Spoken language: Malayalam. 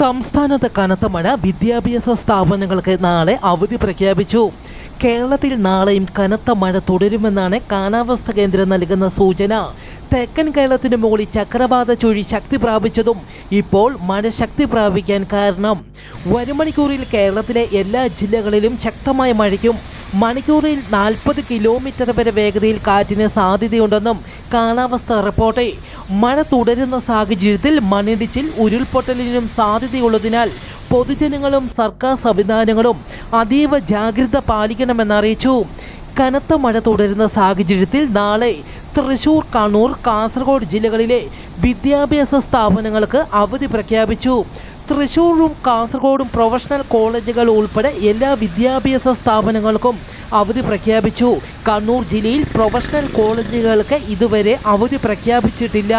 സംസ്ഥാനത്ത് കനത്ത മഴ വിദ്യാഭ്യാസ സ്ഥാപനങ്ങൾക്ക് നാളെ അവധി പ്രഖ്യാപിച്ചു. കേരളത്തിൽ നാളെയും കനത്ത മഴ തുടരുമെന്നാണ് കാലാവസ്ഥ കേന്ദ്രം നൽകുന്ന സൂചന. തെക്കൻ കേരളത്തിന് മുകളിൽ ചക്രവാത ചുഴി ശക്തി പ്രാപിച്ചതും ഇപ്പോൾ മഴ ശക്തി പ്രാപിക്കാൻ കാരണം. വരുമണിക്കൂറിൽ കേരളത്തിലെ എല്ലാ ജില്ലകളിലും ശക്തമായ മഴയ്ക്കും മണിക്കൂറിൽ നാൽപ്പത് കിലോമീറ്റർ വരെ വേഗതയിൽ കാറ്റിന് സാധ്യതയുണ്ടെന്നും കാലാവസ്ഥ റിപ്പോർട്ട്. മഴ തുടരുന്ന സാഹചര്യത്തിൽ മണ്ണിടിച്ചിൽ ഉരുൾപൊട്ടലിനും സാധ്യതയുള്ളതിനാൽ പൊതുജനങ്ങളും സർക്കാർ സംവിധാനങ്ങളും അതീവ ജാഗ്രത പാലിക്കണമെന്നറിയിച്ചു കനത്ത മഴ തുടരുന്ന സാഹചര്യത്തിൽ നാളെ തൃശൂർ കണ്ണൂർ കാസർഗോഡ് ജില്ലകളിലെ വിദ്യാഭ്യാസ സ്ഥാപനങ്ങൾക്ക് അവധി പ്രഖ്യാപിച്ചു. തൃശൂരും കാസർഗോഡും പ്രൊഫഷണൽ കോളേജുകൾ ഉൾപ്പെടെ എല്ലാ വിദ്യാഭ്യാസ സ്ഥാപനങ്ങൾക്കും അവധി പ്രഖ്യാപിച്ചു. കണ്ണൂർ ജില്ലയിൽ പ്രൊഫഷണൽ കോളേജുകൾക്ക് ഇതുവരെ അവധി പ്രഖ്യാപിച്ചിട്ടില്ല.